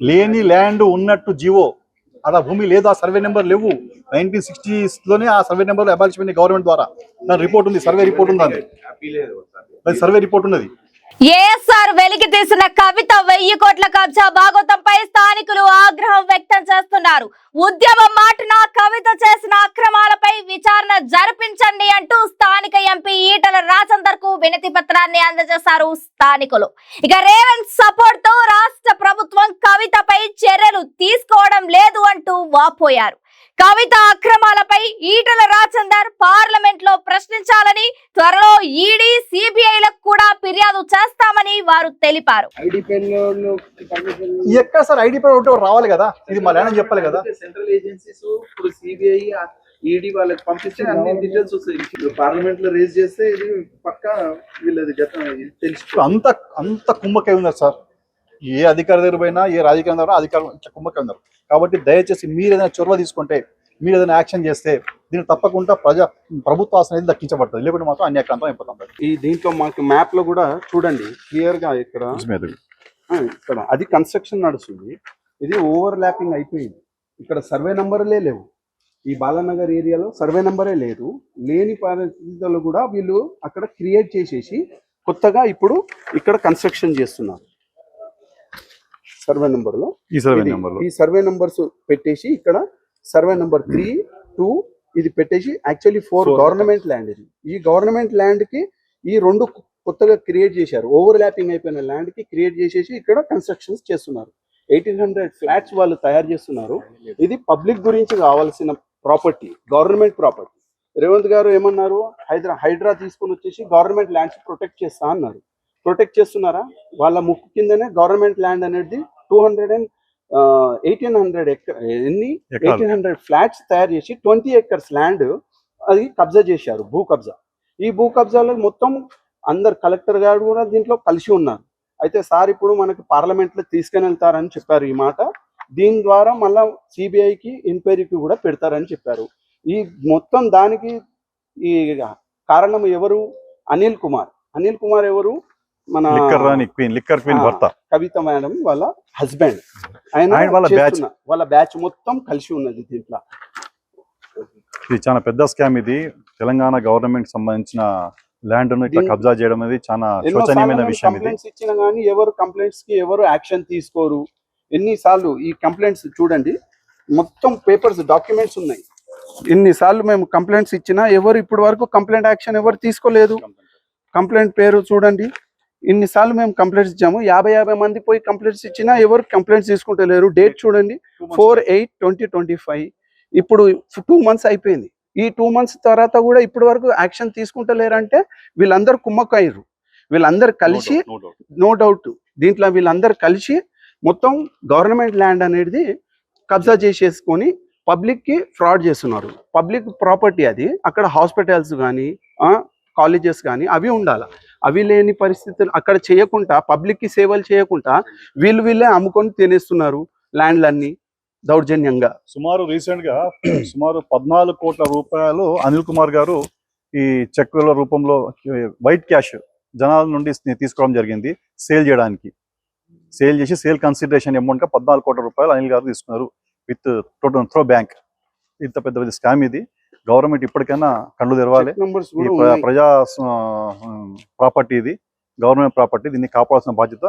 లేని ల్యాండ్ ఉన్నట్టు జివో. అలా భూమి లేదు ఆ సర్వే నెంబర్ లేవు. నైన్టీన్ సిక్స్టీస్లోనే ఆ సర్వే నెంబర్ అబాలిష్మెంట్ గవర్నమెంట్ ద్వారా. దాని రిపోర్ట్ ఉంది సర్వే రిపోర్ట్ ఉంది అది. సర్వే రిపోర్ట్ ఉన్నది. ఏఎస్ఆర్ వెలికి తీసిన కవిత వెయ్యి కోట్ల కబ్జా భాగోతంపై స్థానికులు ఆగ్రహం వ్యక్తం చేస్తున్నారు. ఉద్యమం మాటున కవిత చేసిన అక్రమాలపై విచారణ జరిపించండి అంటూ స్థానిక ఎంపీ వినతి పత్రాన్ని అందజేశారు స్థానికులు. ఇక రేవంత్ సపోర్ట్తో రాష్ట్ర ప్రభుత్వం కవితపై చర్యలు తీసుకోవడం లేదు అంటూ వాపోయారు. కవిత అక్రమాలపై ఈటల రాజేందర్ పార్లమెంట్లో ప్రశ్నించాలని త్వరలో ఈడీ సిబిఐలకు కూడా ఫిర్యాదు చేస్తామని వారు తెలిపారు. ఎక్కడ సార్ ఐడి రావాలి కదా? ఇది మా ల్యాండ్ చెప్పాలి కదా? సెంట్రల్ ఏజెన్సీస్ ఇప్పుడు సిబిఐ ఈడీ వాళ్ళకి పంపిస్తే అన్ని డీటెయిల్స్ వస్తాయి. ఇప్పుడు పార్లమెంట్లో రేజ్ చేస్తే ఇది పక్క వీళ్ళది గతం తెలిసి అంత అంత కుమ్మకై ఉన్నారు సార్. ఏ అధికారి దగ్గర పోయినా ఏ రాజకీయం దగ్గర అధికారులు ఇట్లా కుమ్మకై ఉన్నారు. కాబట్టి దయచేసి మీరు ఏదైనా చొరవ తీసుకుంటే మీరు ఏదైనా యాక్షన్ చేస్తే దీన్ని తప్పకుండా ప్రజా ప్రభుత్వ ఆసన అనేది దక్కించబడుతుంది. లేకుంటే మాత్రం అన్యాక్రాంతం అయిపోతాం. ఈ దీంట్లో మాకు మ్యాప్లో కూడా చూడండి. క్లియర్గా ఇక్కడ. ఆ, ఇక్కడ. అది కన్స్ట్రక్షన్ నడుస్తుంది. ఇది ఓవర్ ల్యాపింగ్ అయిపోయింది. ఇక్కడ సర్వే నంబర్లే లేవు. ఈ బాలానగర్ ఏరియాలో సర్వే నంబరే లేదు. లేని పరిస్థితుల్లో కూడా వీళ్ళు అక్కడ క్రియేట్ చేసేసి కొత్తగా ఇప్పుడు ఇక్కడ కన్స్ట్రక్షన్ చేస్తున్నారు. సర్వే నెంబర్లో. ఈ సర్వే నెంబర్లో. ఈ సర్వే నంబర్స్ పెట్టేసి ఇక్కడ సర్వే నంబర్ త్రీ టూ ఇది పెట్టేసి యాక్చువల్లీ ఫోర్. గవర్నమెంట్ ల్యాండ్ ఇది. ఈ గవర్నమెంట్ ల్యాండ్కి ఈ రెండు కొత్తగా క్రియేట్ చేశారు. ఓవర్ ల్యాపింగ్ అయిపోయిన ల్యాండ్కి క్రియేట్ చేసేసి ఇక్కడ కన్స్ట్రక్షన్స్ చేస్తున్నారు. ఎయిటీన్ హండ్రెడ్ ఫ్లాట్స్ వాళ్ళు తయారు చేస్తున్నారు. ఇది పబ్లిక్ గురించి కావాల్సిన ప్రాపర్టీ గవర్నమెంట్ ప్రాపర్టీ. రేవంత్ గారు ఏమన్నారు? హైదరా హైడ్రా తీసుకొని వచ్చేసి గవర్నమెంట్ ల్యాండ్స్ ప్రొటెక్ట్ చేస్తా అన్నారు. ప్రొటెక్ట్ చేస్తున్నారా? వాళ్ళ ముక్కు కిందనే గవర్నమెంట్ ల్యాండ్ అనేది two hundred and eighteen hundred acre ఎన్ని. ఎయిటీన్ హండ్రెడ్ ఫ్లాట్స్ తయారు చేసి ట్వంటీ ఎకర్స్ ల్యాండ్ అది కబ్జా చేశారు భూ కబ్జా. ఈ భూ కబ్జాలో మొత్తం అందరు కలెక్టర్ గారు కూడా దీంట్లో కలిసి ఉన్నారు. అయితే సార్ ఇప్పుడు మనకి పార్లమెంట్లో తీసుకుని వెళ్తారని చెప్పారు ఈ మాట. దీని ద్వారా మళ్ళా సిబిఐకి ఎంక్వైరీకి కూడా పెడతారని చెప్పారు. ఈ మొత్తం దానికి ఈ కారణం ఎవరు? అనిల్ కుమార్. అనిల్ కుమార్ ఎవరు? మన లిక్కర్ క్వీన్. భర్త. కవిత మేడం వాళ్ళ హస్బెండ్. ఆయన వాళ్ళ బ్యాచ్. మొత్తం కలిసి ఉన్నది దీంట్లో. ఇది చాలా పెద్ద స్కామ్ ఇది. తెలంగాణ గవర్నమెంట్ సంబంధించిన ల్యాండ్ ఇట్లా కబ్జా చేయడం అనేది చాలా శోచనీయమైన విషయం ఇది. ఇచ్చినా కానీ ఎవరు కంప్లైంట్స్కి ఎవరు యాక్షన్ తీసుకోరు. ఎన్నిసార్లు ఈ కంప్లైంట్స్ చూడండి. మొత్తం పేపర్స్ డాక్యుమెంట్స్ ఉన్నాయి. ఎన్నిసార్లు మేము కంప్లైంట్స్ ఇచ్చినా ఎవరు ఇప్పటి వరకు కంప్లైంట్ యాక్షన్ ఎవరు తీసుకోలేదు. కంప్లైంట్ పేరు చూడండి. ఇన్నిసార్లు మేము కంప్లైంట్స్ ఇచ్చాము. యాభై యాభై మంది పోయి కంప్లైంట్స్ ఇచ్చినా ఎవరు కంప్లైంట్స్ తీసుకుంటలేరు డేట్ చూడండి. Four eight twenty twenty five. ఇప్పుడు టూ మంత్స్ అయిపోయింది. ఈ టూ మంత్స్ తర్వాత కూడా ఇప్పటి వరకు యాక్షన్ తీసుకుంటలేరంటే వీళ్ళందరూ కుమ్మక్కయ్యారు. వీళ్ళందరూ కలిసి. నో డౌట్ దీంట్లో వీళ్ళందరూ కలిసి మొత్తం గవర్నమెంట్ ల్యాండ్ అనేది కబ్జా చేసేసుకొని పబ్లిక్కి ఫ్రాడ్ చేస్తున్నారు. పబ్లిక్ ప్రాపర్టీ అది. అక్కడ హాస్పిటల్స్ కానీ కాలేజెస్ కానీ అవి ఉండాలి. అవి లేని పరిస్థితులు అక్కడ చేయకుండా పబ్లిక్కి సేవలు చేయకుండా వీళ్ళు వీళ్ళే అమ్ముకొని తినేస్తున్నారు ల్యాండ్లన్నీ దౌర్జన్యంగా. సుమారు రీసెంట్గా సుమారు పద్నాలుగు కోట్ల రూపాయలు అనిల్ కుమార్ గారు ఈ చెక్కుల రూపంలో వైట్ క్యాష్ జనాల నుండి తీసుకోవడం జరిగింది సేల్ చేయడానికి. సేల్ చేసి సేల్ కన్సిడరేషన్ అమౌంట్గా పద్నాలుగు కోట్ల రూపాయలు అనిల్ గారు తీసుకున్నారు విత్ టోటల్ త్రో బ్యాంక్. ఇంత పెద్ద పెద్ద స్కామ్ ఇది. గవర్నమెంట్ ఇప్పటికైనా కళ్ళు తెరవాలి. ప్రజా ప్రాపర్టీ ఇది. గవర్నమెంట్ ప్రాపర్టీ దీన్ని కాపాడాల్సిన బాధ్యత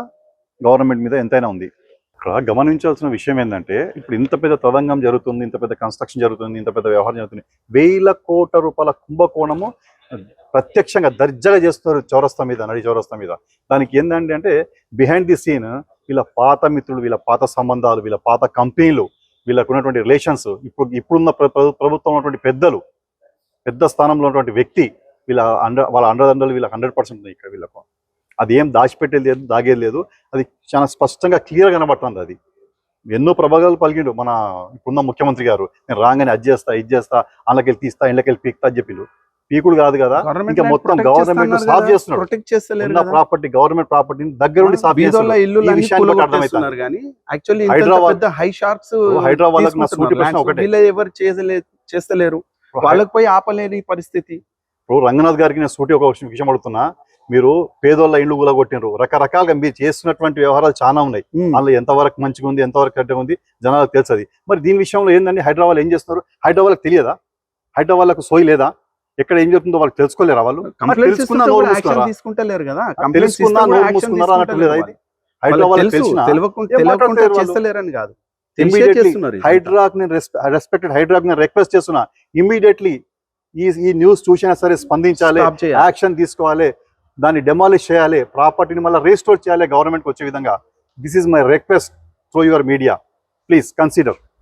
గవర్నమెంట్ మీద ఎంతైనా ఉంది. ఇక్కడ గమనించాల్సిన విషయం ఏంటంటే ఇప్పుడు ఇంత పెద్ద తదంగం జరుగుతుంది ఇంత పెద్ద కన్స్ట్రక్షన్ జరుగుతుంది ఇంత పెద్ద వ్యవహారం జరుగుతుంది. వేల కోట్ల రూపాయల కుంభకోణము ప్రత్యక్షంగా దర్జాగా చేస్తారు చౌరస్తా మీద నడి చౌరస్తా మీద. దానికి ఏంటంటే అంటే బిహైండ్ ది సీన్ వీళ్ళ పాత మిత్రులు వీళ్ళ పాత సంబంధాలు వీళ్ళ పాత కంపెనీలు వీళ్ళకు ఉన్నటువంటి రిలేషన్స్ ఇప్పుడు ఇప్పుడున్న ప్రభుత్వం ఉన్నటువంటి పెద్దలు పెద్ద స్థానంలో ఉన్నటువంటి వ్యక్తి వీళ్ళ అండర్ వాళ్ళ అండదండలు వీళ్ళకి హండ్రెడ్ పర్సెంట్ ఉన్నాయి ఇక్కడ వీళ్ళకు. అది ఏం దాచిపెట్టేది లేదు దాగేది లేదు. అది చాలా స్పష్టంగా క్లియర్ కనబడుతుంది అది. ఎన్నో ప్రభావాలు పలికిండు. మన ఇప్పుడున్న ముఖ్యమంత్రి గారు నేను రాగానే అది చేస్తా ఇది చేస్తా అందులోకెళ్ళి తీస్తా ఇళ్ళకెళ్ళి పీక్తా అని చెప్పిండు పీకుడు కాదు కదా. ఇంకా మొత్తం గవర్నమెంట్ చేస్తున్నారు సాఫ్ చేస్తున్నాడు. Protect చేస్తలేరు. ప్రాపర్టీ గవర్నమెంట్ ప్రాపర్టీని దగ్గరుండి సాఫ్ బీదోళ్ళ చేస్తున్నాడు ఇల్లు అర్థమవుతున్నారు కానీ యాక్చువల్లీ హైదరాబాద్- పెద్ద హై షార్ప్స్ హైదరాబాద్ నా సూటి ప్రశ్న ఒకటే. ఎవరు చేసలే చేస్తలేరు. వాళ్ళకి పోయి ఆపలేని పరిస్థితి. ఇప్పుడు రంగనాథ్ గారికి నేను సూటి ఒక విషయం అడుగుతున్నా. మీరు పేదోళ్ళ ఇండ్లు కూలగొట్టినారు రకరకాలుగా మీరు చేస్తున్నటువంటి వ్యవహారాలు చాలా ఉన్నాయి. అందులో ఎంతవరకు మంచిగా ఉంది ఎంతవరకు కరెక్ట్గా ఉంది జనాలకు తెలుసది మరి దీని విషయంలో ఏందండి? హైదరాబాద్ ఏం చేస్తున్నారు? హైదరాబాద్కి తెలియదా? హైదరాబాద్కు సోయి లేదా? ఎక్కడ ఏం జరుగుతుందో వాళ్ళు తెలుసుకోలేరా వాళ్ళు? తీసుకుంటలేరు కదా? చేస్తలేరని. హైడ్రాక్ నేను రెస్పెక్టెడ్ హైడ్రాక్ నేను రిక్వెస్ట్ చేస్తున్నా. ఇమ్మీడియట్లీ ఈ ఈ న్యూస్ చూసినా సరే స్పందించాలి. యాక్షన్ తీసుకోవాలి దాన్ని డెమాలిష్ చేయాలి ప్రాపర్టీని మళ్ళీ రీస్టోర్ చేయాలి గవర్నమెంట్కి వచ్చే విధంగా. This is my request through your media please consider